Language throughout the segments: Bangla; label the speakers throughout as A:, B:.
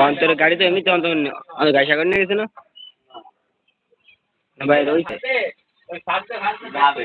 A: অন্তর গাড়ি তো এমনিতে অন্তর গাড়ি সাগর নিয়ে গেছে না ভাই রয়েছে যাবে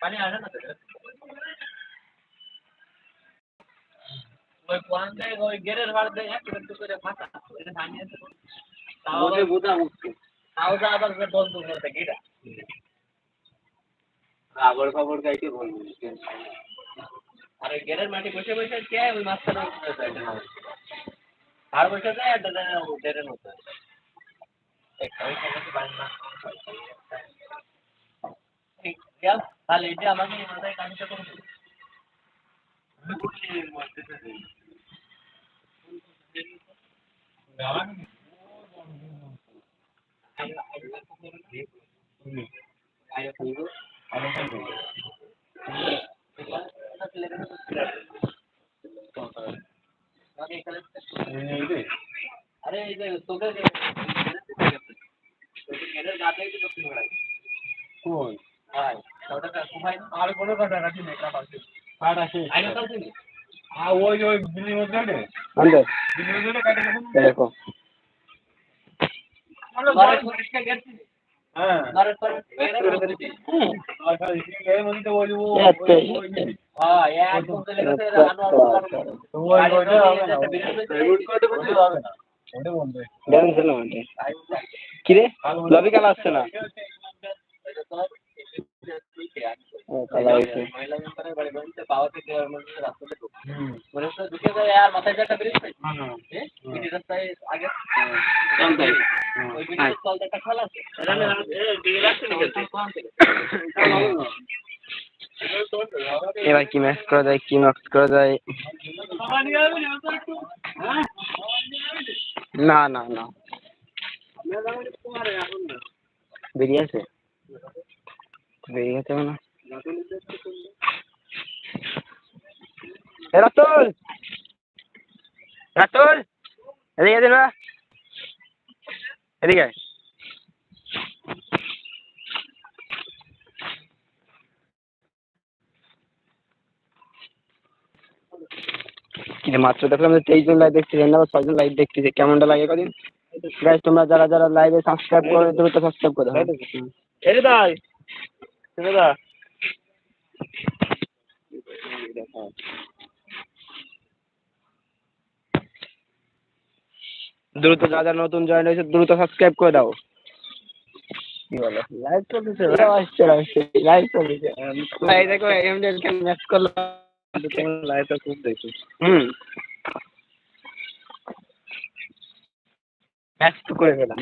A: পানি
B: আসে না ওই কোয়ান দেয় ওই গেরের ভাড় দেয় এক একটু করে ফাঁকা ভাঙিয়ে দেবো তাও তাও যা আবার বন্ধ করতে গিরা
A: আগর খবর গাইতে বলব
B: আর গেরের মাটি বসে বসে কে ওই মাঝখানে উঠে যায় আর বসে যায় আর দাদা গেরের মতো এই ওই সমস্ত বাড়ি না ঠিক গেল তাহলে এটা আমাকে মাথায় কাজটা করব আরে এই
A: দেখো।
B: পরিষ্কার গেছি
C: হ্যাঁ।
B: হ্যাঁ এক বলতে লেগেছে আনোয়ার
C: তো ওই ওইটা হবে। না? রিপোর্ট করতে বলতে হবে না। ওটা বলবে
A: দেখেন ছিল মানে কি রে? লবি কালা আসছে না?
B: আর মাথায়
A: এবার কি ম্যাচ করা যায়, কি ম্যাচ করা যায়? না না না। বেরিয়ে আছে? বেরিয়ে গেছে না রাতুল! রাতুল! এদিকে। আয়। মাত্র দেখলাম যে তেইশ জন লাইভ দেখতেছে না ছয়জন লাইভ দেখতেছে কেমনটা লাগে কদিন। গাইজ তোমরা যারা যারা লাইভে সাবস্ক্রাইব করে দ্রুত সাবস্ক্রাইব করে। দাও
C: এরে দাই এরে দা।
A: দ্রুত যারা যারা নতুন জয়েন হয়েছে দ্রুত সাবস্ক্রাইব করে দাও। কি বলো? লাইভ চলতেছে আসছে আসছে লাইভ চলতেছে এই দেখো এমডি খেলে ম্যাচ করল।
C: লাইটটা খুব দেখি।
A: হুম। ম্যাচ তো করে গেলাম